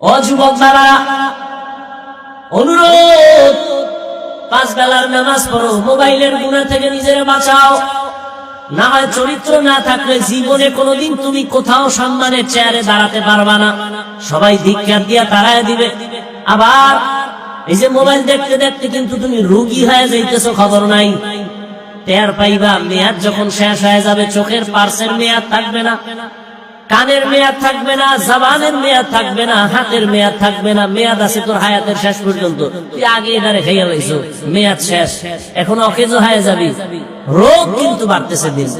ও যুবক বাবারা, অনুরোধ, পাঁচ বেলার নামাজ পড়ো, মোবাইলের গুণা থেকে নিজের বাঁচাও। না হয় চরিত্র না থাকলে জীবনে কোনোদিন তুমি কোথাও সম্মানের চেয়ারে দাঁড়াতে পারবা না। সবাই ধিক্ষার দিয়া তাড়ায় দিবে। আবার এই যে মোবাইল দেখতে দেখতে কিন্তু তুমি রুগী হয়ে যাইতেছো, খবর নাই। টের পাইবা, মেয়াদ যখন শেষ হয়ে যাবে, চোখের পার্সের মেয়াদ থাকবে না। কানের মেয়াদ থাকবে না, জবানের মেয়াদ থাকবে না, হাতের মেয়াদ থাকবে না, মেয়াদ আছে তোর হায়াতের শেষ পর্যন্ত। তুই আগে এটারে খাইয়া লাইছো, মেয়াদ শেষ। এখন অকেজ হয়ে যাবি। রোগ কিন্তু বাড়তেছে দিন।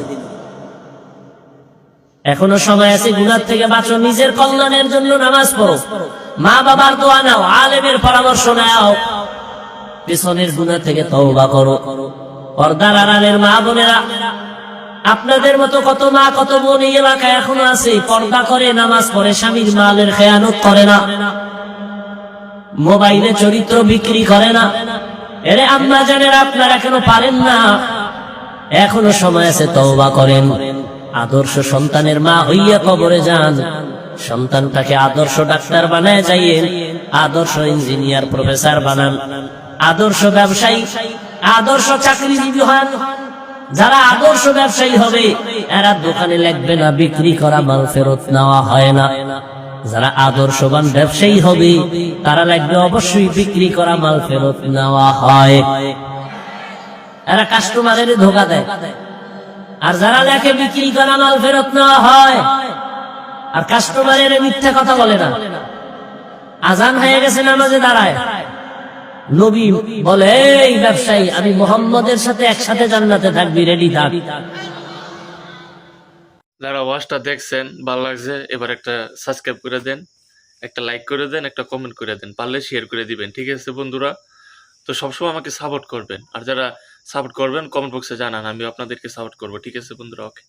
এখনও সময় আছে গুনার থেকে বাঁচো, নিজের কল্যাণের জন্য নামাজ পড়ো। মা বাবার দোয়া নাও, আলেমের পরামর্শ নাও। পেছনের গুণা থেকে তওবা করো। পর্দার আড়ালের মা বোনেরা আপনাদের মতো কত মা, কত বোন এই এলাকায় এখনও আছে, পর্দা করে, নামাজ পড়ে, স্বামীর মালের খেয়ানত করে না। মোবাইলে চরিত্র বিক্রি করে না। এরে আম্মা জানেন আপনারা কেন পারেন না? এখনও সময় আছে, তওবা করেন। আদর্শ সন্তানের মা হইয়া কবরে যান। সন্তানটাকে আদর্শ ডাক্তার বানায় যাইয়েন আদর্শ ইঞ্জিনিয়ার প্রফেসর বানান। আদর্শ ব্যবসায়ী, আদর্শ চাকরিজীবী হন। যারা আদর্শ ব্যবসায়ী হবে, এরা দোকানে লাগবে না, বিক্রি করা মাল ফেরত নেওয়া হয় না। যারা আদর্শবান ব্যবসায়ী হবে, তারা লাগবে অবশ্যই বিক্রি করা মাল ফেরত নেওয়া হয়। এরা কাস্টমারের ধোকা দেয়। আর যারা দেখে বিক্রি করা মাল ফেরত নেওয়া হয়, আর কাস্টমারের মিথ্যা কথা বলে না। আজান হয়ে গেছে, নামাজে দাঁড়ায়। নবী বলে, এই ব্যবসায়ী, আমি মোহাম্মদের সাথে একসাথে জান্নাতে থাকবি রেডি থাক। যারা ওয়াচটা দেখছেন, ভালো লাগছে, এবার একটা সাবস্ক্রাইব করে দেন, একটা লাইক করে দেন, একটা কমেন্ট করে দেন, পারলে শেয়ার করে দিবেন, ঠিক আছে বন্ধুরা? তো সবসময় আমাকে সাপোর্ট করবেন, আর যারা সাপোর্ট করবেন কমেন্ট বক্সে জানান আমি আপনাদেরকে সাপোর্ট করব, ঠিক আছে বন্ধুরা? ওকে